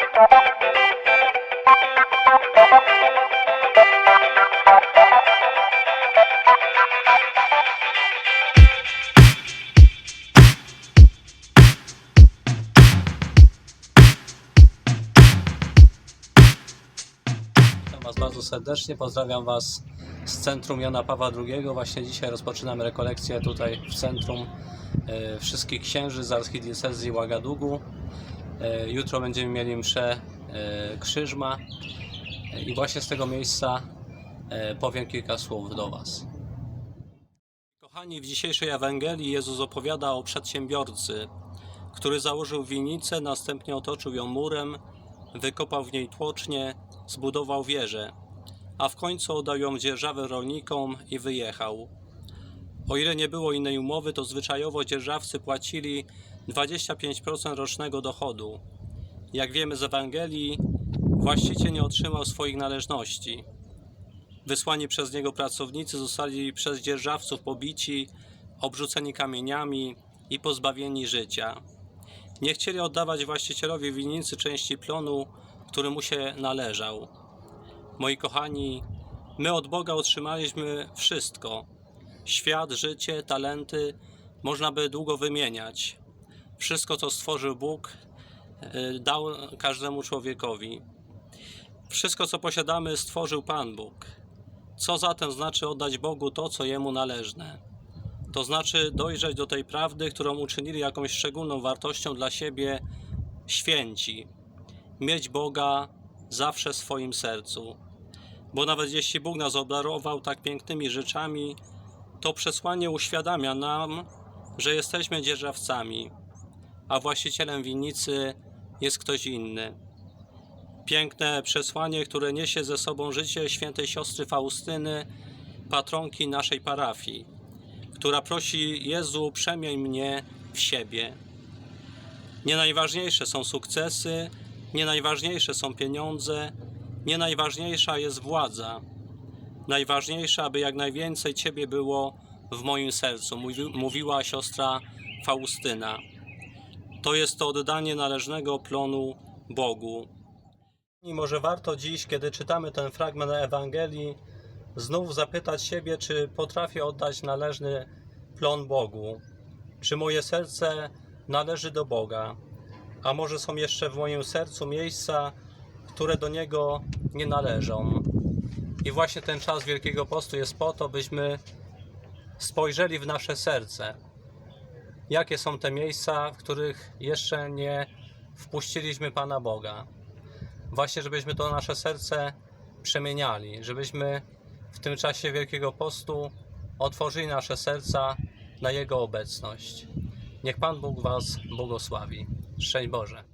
Was bardzo serdecznie, pozdrawiam Was z centrum Jana Pawła II. Właśnie dzisiaj rozpoczynamy rekolekcję tutaj w centrum e, wszystkich księży z archidiecezji Ouagadougou. E, jutro będziemy mieli mszę e, krzyżma e, i właśnie z tego miejsca powiem kilka słów do Was. Kochani, w dzisiejszej Ewangelii Jezus opowiada o przedsiębiorcy, który założył winnicę, następnie otoczył ją murem, wykopał w niej tłocznie, zbudował wieżę, a w końcu oddał ją dzierżawę rolnikom i wyjechał. O ile nie było innej umowy, to zwyczajowo dzierżawcy płacili 25% rocznego dochodu. Jak wiemy z Ewangelii, właściciel nie otrzymał swoich należności. Wysłani przez niego pracownicy zostali przez dzierżawców pobici, obrzuceni kamieniami i pozbawieni życia. Nie chcieli oddawać właścicielowi winnicy części plonu, który mu się należał. Moi kochani, my od Boga otrzymaliśmy wszystko: świat, życie, talenty, można by długo wymieniać. Wszystko, co stworzył Bóg, y, dał każdemu człowiekowi. Wszystko, co posiadamy, stworzył Pan Bóg. Co zatem znaczy oddać Bogu to, co Jemu należne? To znaczy dojrzeć do tej prawdy, którą uczynili jakąś szczególną wartością dla siebie święci. Mieć Boga zawsze w swoim sercu. Bo nawet jeśli Bóg nas obdarował tak pięknymi rzeczami, to przesłanie uświadamia nam, że jesteśmy dzierżawcami, a właścicielem winnicy jest ktoś inny. Piękne przesłanie, które niesie ze sobą życie świętej siostry Faustyny, patronki naszej parafii, która prosi Jezu, przemień mnie w siebie. Nie najważniejsze są sukcesy, nie najważniejsze są pieniądze, nie najważniejsza jest władza. Najważniejsze, aby jak najwięcej Ciebie było w moim sercu, mówi- mówiła siostra Faustyna. To jest to oddanie należnego plonu Bogu. I może warto dziś, kiedy czytamy ten fragment Ewangelii, znów zapytać siebie, czy potrafię oddać należny plon Bogu. Czy moje serce należy do Boga? A może są jeszcze w moim sercu miejsca, które do Niego nie należą? I właśnie ten czas Wielkiego Postu jest po to, byśmy spojrzeli w nasze serce. Jakie są te miejsca, w których jeszcze nie wpuściliśmy Pana Boga? Właśnie, żebyśmy to nasze serce przemieniali, żebyśmy w tym czasie Wielkiego Postu otworzyli nasze serca na Jego obecność. Niech Pan Bóg Was błogosławi. Szczęść Boże.